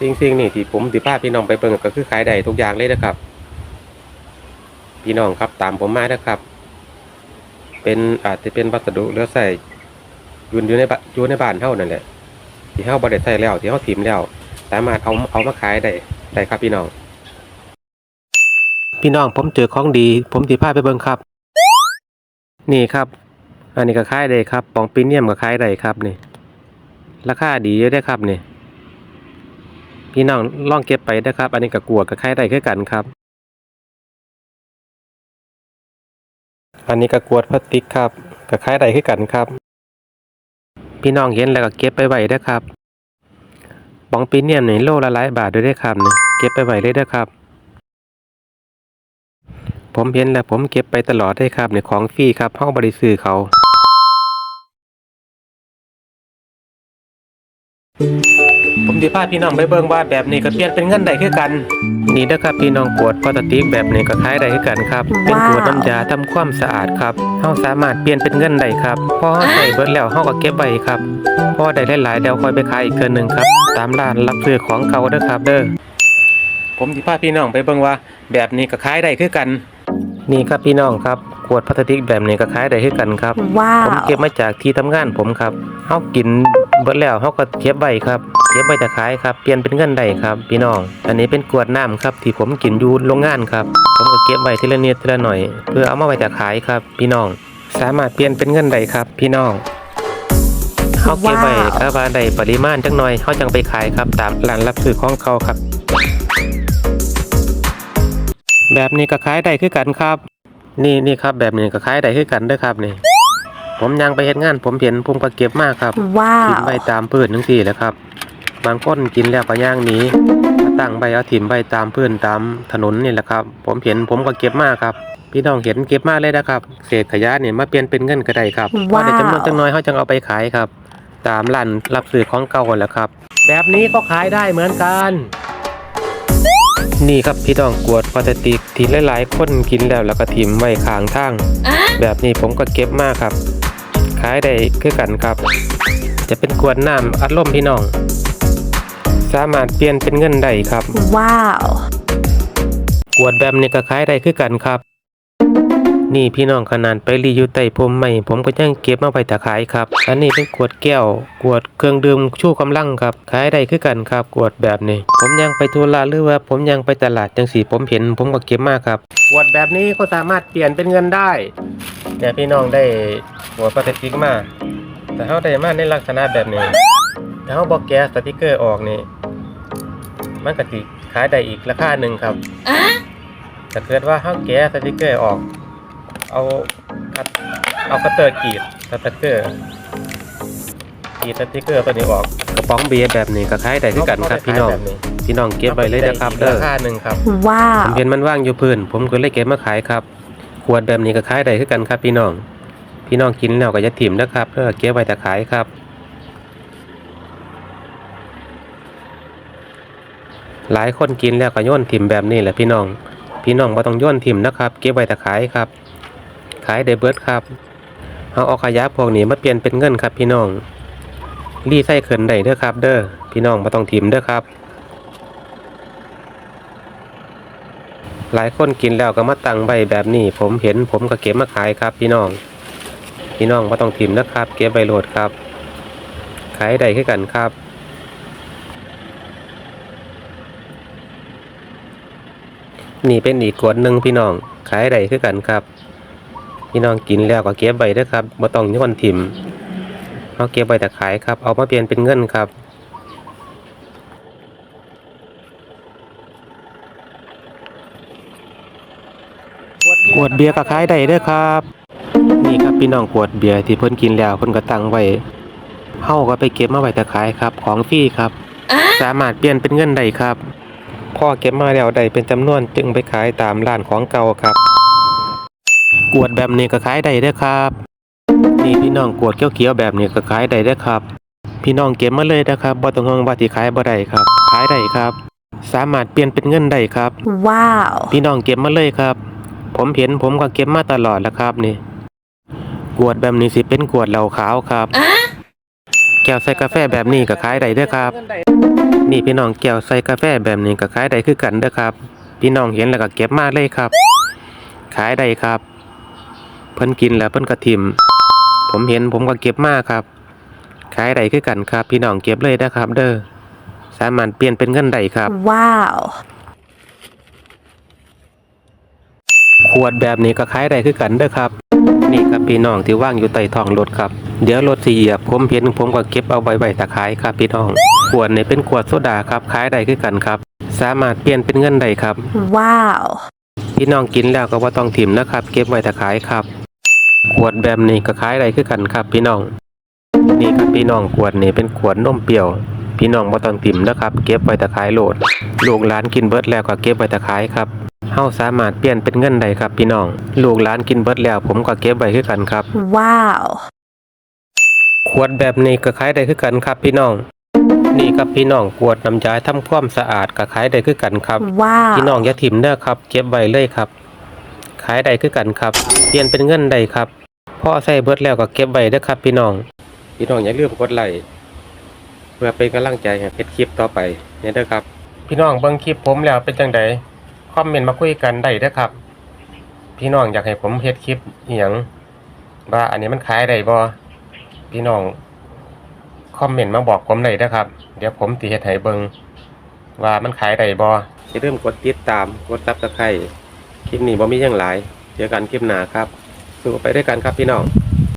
สิ่งสิ่งนี่ที่ผมสิพาพี่น้องไปเบิ่งก็คือขายได้ทุกอย่างเลยนะครับ พี่น้องครับตามผมมานะครับ เป็นอาจจะเป็นวัสดุเหลือใส่ยู่อยู่ในอยู่ในบ้านเท่านั่นแหละที่เฮาบ่ได้ใส่แล้วที่เฮาถิ่มแล้วสามารถเอาเอามาขายได้ได้ครับพี่น้อง พี่น้องผมเจอของดี ผมสิพาไปเบิ่งครับ นี่ครับ อันนี้ก็ขายได้ครับปองปีเนียมก็ขายได้ครับนี่ราคาดีเยอะได้ครับนี่ พี่น้องลองเก็บไปได้ครับ อันนี้ก็กลัวกับขายได้คือกันครับ อันนี้ก็กวดพลาสติกครับก็ขายได้คือกันครับ พี่น้องเห็นแล้วก็เก็บไปไว้ด้ครับปองปีเนียมนี่โลละหลายบาทด้วยเด้ครับนี่เก็บไปไว้เลยเด้ครับ ผมเห็นแล้วผมเก็บไปตลอดได้ครับในของฟรีครับเฮาบ่ได้ซื้อเขา ผมสิพาพี่น้องไปเบิ่งว่าแบบนี้ก็เปลี่ยนเป็นเงินได้คือกัน นี่เด้อครับพี่น้องกวดพลาสติกแบบนี้ก็ขายได้คือกันครับ เป็นกวดน้ำยาทำความสะอาดครับเฮาสามารถเปลี่ยนเป็นเงินได้ครับพอเฮาใส่เบิดแล้วเฮาก็เก็บไว้ครับพอได้หลายๆเดี๋ยวค่อยไปขายอีกเทื่อหนึงครับ ตามร้านรับซื้อของเก่าเด้อครับ เด้อผมสิพาพี่น้องไปเบิ่งว่าแบบนี้ก็ขายได้คือกัน นี่ครับพี่น้องครับขวดพลาสติกแบบนี้ก็ขายได้คือกันครับ ว้าผมว เก็บมาจากที่ทำงานผมครับเฮากินเบิดแล้วเฮาก็เก็บไว้ครับ เก็บไว้จะขายครับ เปลี่ยนเป็นเงินได้ครับ พี่น้อง อันนี้เป็นกวดน้ำครับ ที่ผมกินอยู่โรงงานครับ ผมก็เก็บไว้ทีละนิดทีละหน่อย เพื่อเอามาไว้จะขายครับ พี่น้อง สามารถเปลี่ยนเป็นเงินได้ครับ พี่น้องเฮาเก็บไว้ถ้าว่าได้ปริมาณจักหน่อยเฮาจังไปขายครับ ตามร้านรับซื้อของเขาครับ แบบนี้ก็ขายได้คือกันครับ นี่นี่ครับ แบบนี้ก็ขายได้คือกันเด้อครับนี่ผมยังไปเฮ็ดงาน ผมเห็นผมก็เก็บมากครับว้าถิ่มวใบตามพื้นทั้งสี่แหล้วครับ บางคนกินแล้วก็ย่างหนีมาตั้งใบเอาถิ่มใบตามพื้นตามถนนนี่แหละครับ ผมเห็นผมก็เก็บมากครับ พี่น้องเห็นเก็บมากเลยนะครับ เศษขยะเนี่ยมาเปลี่ยนเป็นเงินก็ได้ครับพอได้จำนวนจังน้อยเขาจังเอาไปขายครับ ตามร้านรับซื้อของเก่าแหล้วครับ แบบนี้ก็ขายได้เหมือนกัน นี่ครับพี่น้องกวดพลาสติกที่หลายๆคนกินแล้วแล้วก็ถิ่มไว้ข้างทางแบบนี้ผมก็เก็บมากครับขายได้คือกันครับ จะเป็นกวดน้ำอัดลมพี่น้อง สามารถเปลี่ยนเป็นเงินได้ครับ ว้าว กวดแบบนี้ก็ขายได้คือกันครับ นี่พี่น้องขนาดไปรีอยู่ใต้พรมใหม่ ผมก็ยังเก็บมาไว้ตะขายครับ อันนี้เป็นกวดแก้วกวดเครื่องดื่มชูกำลังครับขายได้คือกันครับกวดแบบนี้ ผมยังไปธุระหรือว่าผมยังไปตลาดจังสีผมเห็น ผมก็เก็บมาครับกวดแบบนี้ก็สามารถเปลี่ยนเป็นเงินได้เนี่ยพี่น้องได้กวดพลาสติกมาแต่เขาได้มาในลักษณะแบบนี้ถ้าเขาบอกแกะสติกเกอร์ออกนี่ มันก็สิขายได้อีกราคาหนึ่งครับถ้าเกิดว่าเขาแกะสติกเกอร์ออก เอาคัดเอาคัตเตอร์กรีดสติกเกอร์กรีดสติกเกอร์ตัวนี้ออกกระป๋องเบียร์แบบนี้ก็ขายได้คือกันครับพี่น้อง พี่น้องเก็บไว้เลยนะครับเด้อราคาหนึ่งครับว้าผวมเห็นมันว่างอยู่พื้นผมก็เลยเก็บมาขายครับ ขวดแบบนี้ก็ขายได้คือกันครับพี่น้อง พี่น้องกินแล้วก็จะถิ่มนะครับเพื่อเก็บไว้แต่ขายครับ หลายคนกินแล้วก็โยนถิ่มแบบนี้แหละพี่น้อง พี่น้องบ่ต้องโยนถิ่มนะครับ เก็บไว้แต่ขายครับ ขายได้เบิดครับเอาเอาขยะพวกนี้มาเปลี่ยนเป็นเงินครับ พี่น้องรีไซเคิลได้เด้อครับ เด้อพี่น้องบ่ต้องถิ่มเด้อครับ หลายคนกินแล้วก็มาตั้งใบแบบนี้ ผมเห็นผมก็เก็บมาขายครับ พี่น้อง พี่น้องก็ต้องถิ่มนะครับ เก็บใบโหลดครับ ขายได้คือกันครับ นี่เป็นอีกขวดหนึ่งพี่น้อง ขายได้คือกันครับ พี่น้องกินแล้วก็เก็บใบด้วยครับบ่ต้องโย้อนถิ่มเอาเก็บใบแต่ขายครับ เอามาเปลี่ยนเป็นเงินครับขวดเบียร์ก็ขายได้เด้อครับ นี่ครับพี่น้องขวดเบียร์ที่เพิ่นกินแล้วเพิ่นก็ตั้งไว้เฮาก็ไปเก็บมาไว้แต่ขายครับ ของฟรีครับ สามารถเปลี่ยนเป็นเงินได้ครับ พอเก็บมาแล้วได้เป็นจำนวนจึงไปขายตามร้านของเก่าครับ กวดแบบนี้ก็ขายได้เด้อครับ นี่พี่น้องกวดเขียวๆแบบนี้ก็ขายได้เด้อครับ พี่น้องเก็บมาเลยนะครับบ่ต้องห่วงว่าสิขายบ่ได้ครับ ขายได้ครับ สามารถเปลี่ยนเป็นเงินได้ครับ ว้าว พี่น้องเก็บมาเลยครับ ผมเห็นผมก็เก็บมาตลอดแล้วครับนี่กวดแบบนี้สิเป็นกวดเหล้าขาวครับ แก้วใส่กาแฟแบบนี้ก็ขายได้เด้วยครับ นี่พี่น้องแก้วใส่กาแฟแบบนี้ก็ขายได้คือกันเด้อครับ พี่น้องเห็นแล้วก็เก็บมาเลยครับ ขายได้ครับ เพิ่นกินแล้วเพิ่นก็ทิมผมเห็นผมก็เก็บมาครับ ขายได้คือกันครับ พี่น้องเก็บเลยนะครับ เด้อสามารถเปลี่ยนเป็นเงินได้ครับ Wow. ขวดแบบนี้ก็ขายได้คือกันเด้อครับ นี่ครับพี่น้องที่ว่างอยู่ใต้ท้องรถครับเดี๋ยวรถสิเหยียบผมเห็นผมก็เก็บเอาไว้ไว้ตะขายครับพี่น้องขวดนี่เป็นขวดโซดาครับขายได้คือกันครับ สามารถเปลี่ยนเป็นเงินได้ครับ Wow. พี่น้องกินแล้วก็ว่าต้องถิ่มนะครับ เก็บไว้ตะขายครับ ขวดแบบนี้ก็ขายได้คือกันครับ พี่น้อง นี่ครับพี่น้องขวดนี่เป็นขวดนมเปรี้ยว พี่น้องบ่ต้องถิ่มนะครับ เก็บไว้ตะขายโหลด ลูกหลานกินเบิดแล้วก็เก็บไว้ตะขายครับเฮาสามารถเปลี่ยนเป็นเงินได้ครับพี่น้อง ลูกหลานกินเบิดแล้ว ผมก็เก็บไว้คือกันครับ Wow. ขวดแบบนี้ก็ขายได้คือกันครับพี่น้อง นี่ครับพี่น้องขวดน้ำยาทำความสะอาดก็ขายได้คือกันครับพี่น้อง Wow. อย่าถิ่มเด้อครับ เก็บไว้เลยครับ ขายได้คือกันครับ เปลี่ยนเป็นเงินได้ครับพ่อใส่เบิดแล้วก็เก็บไว้เด้อครับ พี่น้อง พี่น้องอย่าลืมกดไลค์เพื่อเป็นกำลังใจให้เฮ็ดคลิปต่อไปเนี่ยเด้อครับ พี่น้องเบิ่งคลิปผมแล้วเป็นจังไดค อมเมนต์มาคุยกันได้เด้อครับ พี่น้องอยากให้ผมเฮ็ดคลิปเอียงว่าอันนี้มันขายได้บ่พี่น้องคอมเมนต์มาบอกผมได้เด้อครับ เดี๋ยวผมสิเฮ็ดให้เบิงว่ามันขายได้บ่อย่าลืมกดติดตามกด Subscribe คลิปนี้บ่มีหยังหลายเจอกันคลิปหน้าครับสู้ไปด้วยกันครับพี่น้อง